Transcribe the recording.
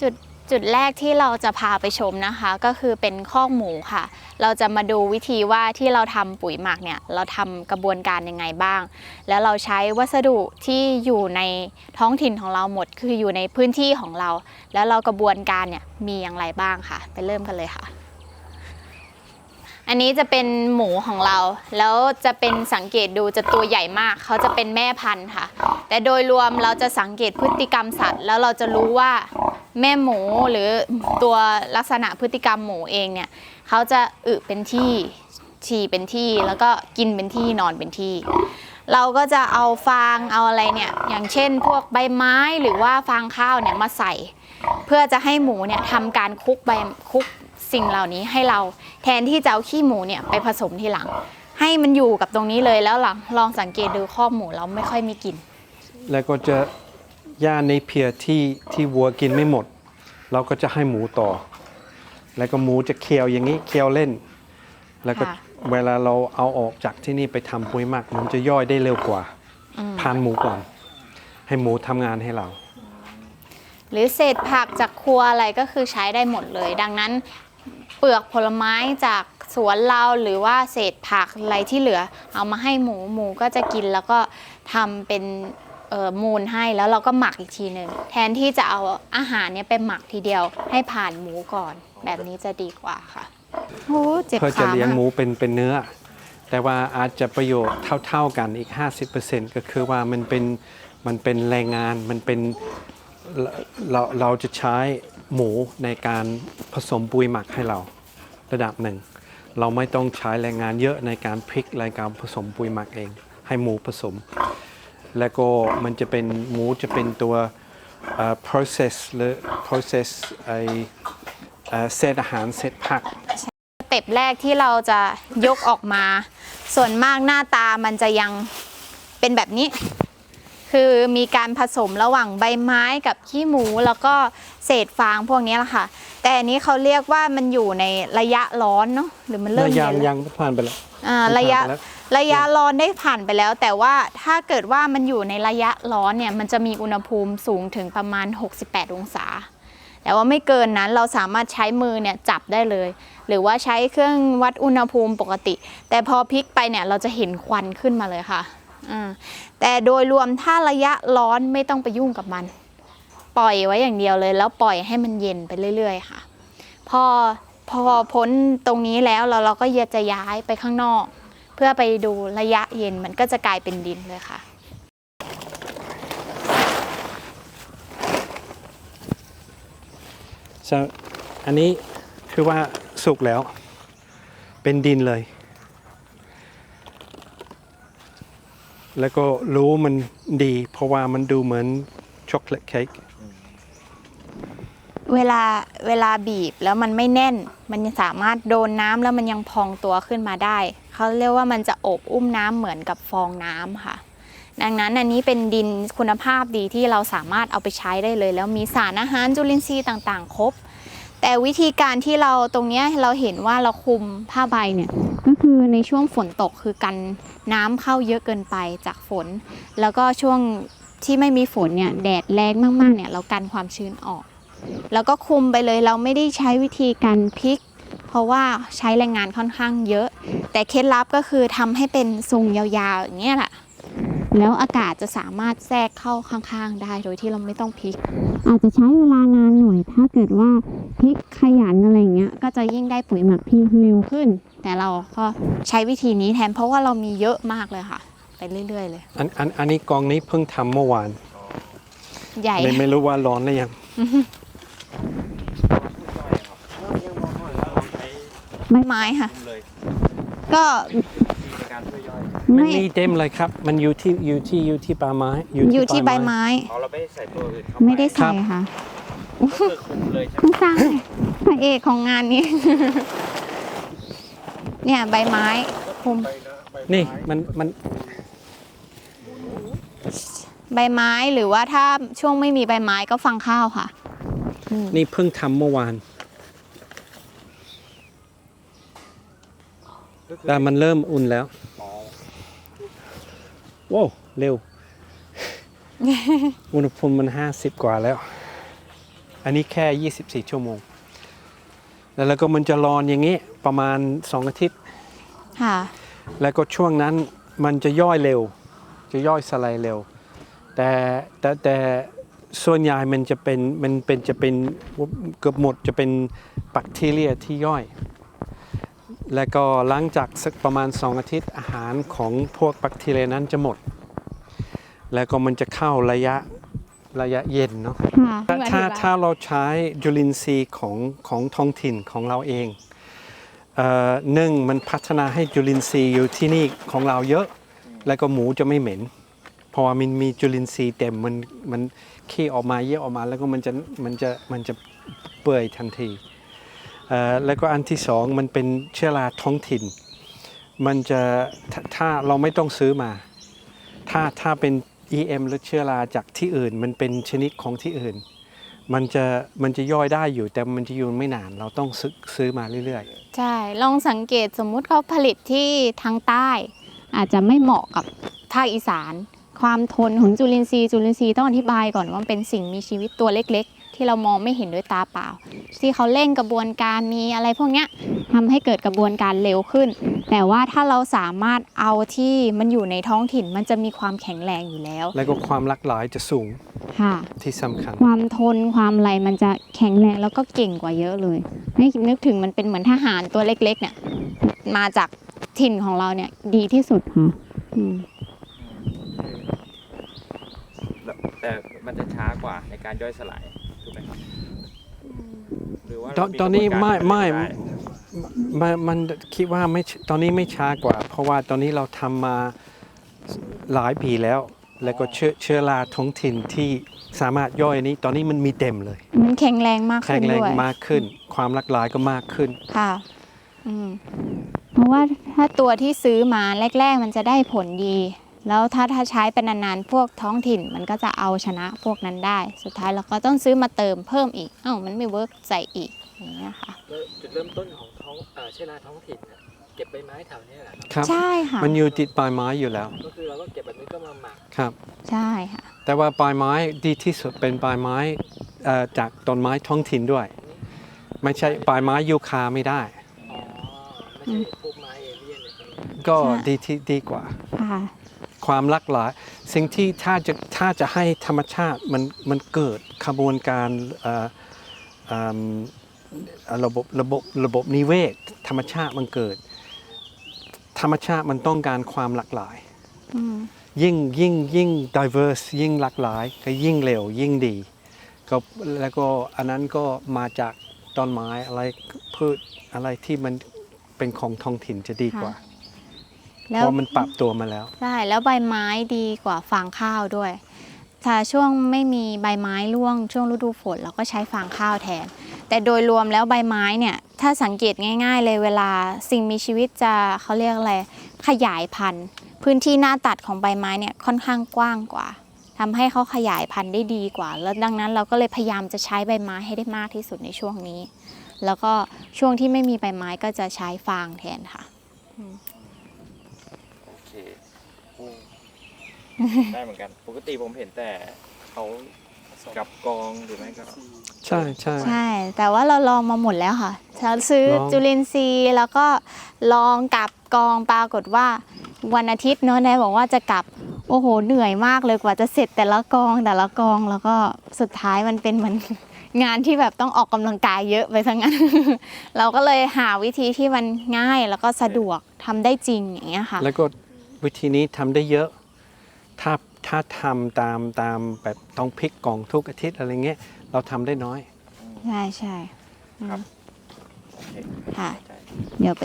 จุดจุดแรกที่เราจะพาไปชมนะคะ ก็คือเป็นคองหมูค่ะ เราจะมาดูวิธีว่าที่เราทำปุ๋ยหมักเนี่ยเราทำกระบวนการยังไงบ้าง แล้วเราใช้วัสดุที่อยู่ในท้องถิ่นของเราหมด คืออยู่ในพื้นที่ของเรา แล้วเรากระบวนการเนี่ยมีอย่างไรบ้างค่ะ ไปเริ่มกันเลยค่ะ อันนี้จะเป็นหมูของเรา แล้วจะเป็นสังเกตดูจะตัวใหญ่มาก เขาจะเป็นแม่พันธุ์ค่ะ แต่โดยรวมเราจะสังเกตพฤติกรรมสัตว์ แล้วเราจะรู้ว่าแม่หมูหรือตัวลักษณะพฤติกรรมหมูเองเนี่ยเขาจะอึเป็นที่ฉี่เป็นที่แล้วก็กินเป็นที่นอนเป็นที่ เราก็จะเอาฟางเอาอะไรเนี่ยอย่างเช่น พวกใบไม้หรือว่าฟางข้าวเนี่ยมาใส่ เพื่อจะให้หมูเนี่ยทำการคลุกใบคลุก สิ่งเหล่านี้ให้เราแทนที่จะเอาขี้หมูเนี่ยไปผสมทีหลัง ให้มันอยู่กับตรงนี้เลยแล้วหลังลองสังเกตดูข้อหมูเราไม่ค่อยมีกลิ่นแล้วก็จะหญ้าในเพียที่ที่วัวกินไม่หมด เราก็จะให้หมูต่อ แล้วก็หมูจะเคี้ยวอย่างนี้เคี้ยวเล่น แล้วก็ค่ะ เวลาเราเอาออกจากที่นี่ไปทำปุ๋ยหมัก มันจะย่อยได้เร็วกว่าผ่านหมูก่อน ให้หมูทำงานให้เรา หรือเศษผักจากครัวอะไรก็คือใช้ได้หมดเลย ดังนั้น เปลือกผลไม้จากสวนเราหรือว่าเศษผักอะไรที่เหลือ เอามาให้หมูหมูก็จะกินแล้วก็ทำเป็นเอ่อมูลให้แล้วเราก็หมักอีกทีหนึ่งแทนที่จะเอาอาหารเนี้ยไปหมักทีเดียวให้ผ่านหมูก่อน แบบนี้จะดีกว่าค่ะโอ้เจ็บเพื่อจะขาเลี้ยงมากหมูเป็นเป็นเนื้อ แต่ว่าอาจจะประโยชน์เท่า ๆกันอีก 50%ก็คือว่ามันเป็นมันเป็นแรงงานมันเป็นเราเราเราจะใช้ หมูในการผสมปุ๋ยหมักให้เราระดับหนึ่ง เราไม่ต้องใช้แรงงานเยอะในการพลิกรายการผสมปุ๋ยหมักเอง ให้หมูผสม แล้วก็มันจะเป็นหมูจะเป็นตัว process หรือ process ไอเอ่อเศษอาหารเศษผักสเต็ปแรกที่เราจะยกออกมา ส่วนมากหน้าตามันจะยังเป็นแบบนี้ คือมีการผสมระหว่างใบไม้กับขี้หมูแล้วก็เศษฟางพวกนี้แหละค่ะ แต่อันนี้เขาเรียกว่ามันอยู่ในระยะร้อนเนาะหรือมันเริ่มยัเย็งนแล้วยังผ่านไปแล้วอ่ามันผ่านระยะไปแล้วระยะร้อนได้ผ่านไปแล้ว แต่ว่าถ้าเกิดว่ามันอยู่ในระยะร้อนเนี่ยมันจะมีอุณหภูมิสูงถึงประมาณ 68 องศา แต่ว่าไม่เกินนั้นเราสามารถใช้มือเนี่ยจับได้เลย หรือว่าใช้เครื่องวัดอุณหภูมิปกติ แต่พอพลิกไปเนี่ยเราจะเห็นควันขึ้นมาเลยค่ะ อ่าแต่โดยรวมถ้าระยะร้อนไม่ต้องไปยุ่งกับมัน ปล่อยไว้อย่างเดียวเลย แล้วปล่อยให้มันเย็นไปเรื่อย ๆ ค่ะ พอพอพ้นตรงนี้แล้วเราเราก็จะย้ายไปข้างนอก เพื่อไปดูระยะเย็นมันก็จะกลายเป็นดินเลยค่ะอันนี้คือว่าสุกแล้วเป็นดินเลย แล้วก็รู้มันดี เพราะว่ามันดูเหมือนช็อกโกแลตเค้กเวลาเวลาบีบแล้วมันไม่แน่น มันสามารถโดนน้ำแล้วมันยังพองตัวขึ้นมาได้ เขาเรียกว่ามันจะอบอุ้มน้ำเหมือนกับฟองน้ำค่ะ ดังนั้นอันนี้เป็นดินคุณภาพดีที่เราสามารถเอาไปใช้ได้เลย แล้วมีสารอาหารจุลินทรีย์ต่างๆ ครบ แต่วิธีการที่เราตรงเนี้ยเราเห็นว่าเราคุมผ้าใบเนี่ยก็คือในช่วงฝนตกคือกันน้ำเข้าเยอะเกินไปจากฝน แล้วก็ช่วงที่ไม่มีฝนเนี่ยแดดแรงมากๆเนี่ยเรากันความชื้นออก แล้วก็คุมไปเลยเราไม่ได้ใช้วิธีการพลิก เพราะว่าใช้แรงงานค่อนข้างเยอะ แต่เคล็ดลับก็คือทำให้เป็นทรงยาวๆอย่างเงี้ยแหละ แล้วอากาศจะสามารถแทรกเข้าข้างๆ ได้โดยที่เราไม่ต้องพลิก อาจจะใช้เวลานานหน่อย ถ้าเกิดว่าพลิกขยันอะไรเงี้ย ก็จะยิ่งได้ปุ๋ยหมักที่เร็วขึ้น แต่เราก็ใช้วิธีนี้แทนเพราะว่าเรามีเยอะมากเลยค่ะ ไปเรื่อยๆ เลย อันอันอันนี้กองนี้เพิ่งทำเมื่อวานใหญ่ ไม่ไม่รู้ว่าร้อนหรือยังไม้ไม้ค่ะ ก็ มันไม่มีเต็มเลยครับ มันอยู่ที่อยู่ที่อยู่ที่ปลาไม้อยู่ที่ใบไม้ อ๋อเราไม่ได้ใส่ตัวอื่นเข้าปไม่ได้ใส่ค่ะก็คือคุมเลยใช่ไหมคุณสร้างพระเอกของงานนี้ เนี่ยใบไม้คุมนี่มันมันใบไม้หรือว่าถ้าช่วงไม่มีใบไม้ก็ฟังข้าวค่ะ นี่เพิ่งทำเมื่อวานแต่มันเริ่มอุ่นแล้ว ว้าวเร็ว อุณหภูมิมันห้าสิบกว่าแล้ว อันนี้แค่ 24 ชั่วโมง แล้วแล้วก็มันจะรอนอย่างนี้ประมาณ 2 อาทิตย์ ค่ะ แล้วก็ช่วงนั้นมันจะย่อยเร็ว จะย่อยสลายเร็ว แต่แต่แต่ส่วนใหญ่มันจะเป็นมันเป็นจะเป็นเกือบหมดจะเป็นแบคทีเรียที่ย่อย แล้วก็หลังจากสักประมาณ 2 อาทิตย์อาหารของพวกแบคทีเรียนั้นจะหมด แล้วก็มันจะเข้าระยะระยะเย็นเนาะถ้าถ้าถ้าเราใช้จุลินทรีย์ของของท้องถิ่นของเราเองเออหนึ่งมันพัฒนาให้จุลินทรีย์อยู่ที่นี่ของเราเยอะ แล้วก็หมูจะไม่เหม็นเพราะว่ามันมีจุลินทรีย์เต็มมันมันขี้ออกมาเยอะออกมาแล้วก็มันจะมันจะมันจะเปื่อยทันที แล้วก็อันที่สองมันเป็นเชื้อราท้องถิ่น มันจะถ้าถ้าเราไม่ต้องซื้อมา ถ้าถ้าเป็น EM หรือเชื้อราจากที่อื่น มันเป็นชนิดของที่อื่น มันจะมันจะย่อยได้อยู่แต่มันจะอยู่ไม่นาน เราต้องซื้อซื้อมาเรื่อยๆ ใช่ ลองสังเกตสมมุติเขาผลิตที่ทางใต้ อาจจะไม่เหมาะกับภาคอีสาน ความทนของจุลินทรีย์จุลินทรีย์ต้องอธิบายก่อนว่าเป็นสิ่งมีชีวิตตัวเล็กๆ ที่เรามองไม่เห็นด้วยตาเปล่า ที่เขาเร่งกระบวนการมีอะไรพวกเนี้ยทำให้เกิดกระบวนการเร็วขึ้น แต่ว่าถ้าเราสามารถเอาที่มันอยู่ในท้องถิ่นมันจะมีความแข็งแรงอยู่แล้วๆแล้วก็ความหลากหลายจะสูงค่ะ ที่สำคัญ ความทนความอะไรมันจะแข็งแรงแล้วก็เก่งกว่าเยอะเลยให้นึกถึงมันเป็นเหมือนทหารตัวเล็กๆเนี่ยมาจากถิ่นของเราเนี่ยดีที่สุดค่ะอืมแล้วแต่มันจะช้ากว่าในการย่อยสลาย ถูกไหมครับหรือว่าตอนเราตอนนี้กระบวไม่การไม่ด้มันมันคิดว่าไม่ตอนนี้ไม่ช้ากว่า เพราะว่าตอนนี้เราทำมาหลายปีแล้ว แล้วก็เชื้อเชื้อราท้องถิ่นที่สามารถย่อยนี้ ตอนนี้มันมีเต็มเลย มันแข็งแรงมากแข็ขึ้งนแรงด้วยมากขึ้น ความหลากหลายก็มากขึ้น ค่ะอืมเพราะว่าถ้าตัวที่ซื้อมาแรก ๆ มันจะได้ผลดี แล้วถ้าถ้าใช้เป็นนานๆ พวกท้องถิ่นมันก็จะเอาชนะพวกนั้นได้ สุดท้ายเราก็ต้องซื้อมาเติมเพิ่มอีก เอ้ามันไม่เวิร์กใส่อีกอย่างเงี้ยค่ะแล้วจุดเริ่มต้นของท้องเอ่อเชื้อราท้องถิ่นน่ะเก็บใบไม้แถวเนี้ยแหละครับครับ ใช่ค่ะมันอยู่ติดปลายไม้อยู่แล้วก็คือเราก็เก็บแบบนี้ก็มาหมักครับ ใช่ค่ะ แต่ว่าปลายไม้ดีที่สุดเป็นปลายไม้เอ่อจากต้นไม้ท้องถิ่นด้วย ไม่ใช่ปลายไม้ยูคาไม่ได้ อ๋อไม่ใช่พวกไม้เอเลี่ยนอะไรพวกนี้ก็ใช่ ดีที่ดีกว่าค่ะ ความหลากหลาย สิ่งที่ถ้าจะถ้าจะให้ธรรมชาติมันมันเกิดขบวนการเอ่อเอิ่มเอ่อระบบระบบระบบนิเวศ ธรรมชาติมันเกิด ธรรมชาติมันต้องการความหลากหลายอืมยิ่งยิ่งยิ่ง diverse ยิ่งหลากหลาย ก็ยิ่งเร็วยิ่งดีก็แล้วก็อันนั้นก็มาจากต้นไม้อะไรพืชอะไรที่มันเป็นของท้องถิ่นจะดีกว่าแล้ เพวราะมันปรับตัวมาแล้ว ใช่ แล้วใบไม้ดีกว่าฟางข้าวด้วย ถ้าช่วงไม่มีใบไม้ร่วงช่วงฤดูฝนเราก็ใช้ฟางข้าวแทน แต่โดยรวมแล้วใบไม้เนี่ย ถ้าสังเกตง่าย ๆ เลยเวลาสิ่งมีชีวิตจะเขาเรียกอะไร ขยายพันธุ์ พื้นที่หน้าตัดของใบไม้เนี่ยค่อนข้างกว้างกว่าทำให้เขาขยายพันธุ์ได้ดีกว่า แล้วดังนั้นเราก็เลยพยายามจะใช้ใบไม้ให้ได้มากที่สุดในช่วงนี้ แล้วก็ช่วงที่ไม่มีใบไม้ก็จะใช้ฟางแทนค่ะ โอเคโอ้ ได้เหมือนกัน ปกติผมเห็นแต่เขากับกองหรือไม่ก็ใช่ใช่ ใช่ แต่ว่าเราลองมาหมดแล้วค่ะเราซื้อลอง จุลินทรีย์แล้วก็ลองกับกองปรากฏว่า วันอาทิตย์เนอะแนายบอกว่าจะกลับโอ้โหเหนื่อยมากเลยกว่าจะเสร็จแต่ละกองแต่ละกองแล้วก็สุดท้ายมันเป็นเหมือน งานที่แบบต้องออกกำลังกายเยอะไปทั้งนั้น เราก็เลยหาวิธีที่มันง่ายแล้วก็สะดวกทำได้จริงอย่างเงี้ยค่ะ แล้วก็วิธีนี้ทำได้เยอะ ถ้าถ้าทำตามตามแบบต้องพลิกกล่องทุกอาทิตย์อะไรเงี้ยเราทำได้น้อย ใช่ใช่อืมครับโอเคค่ะใจเดี๋ยวไป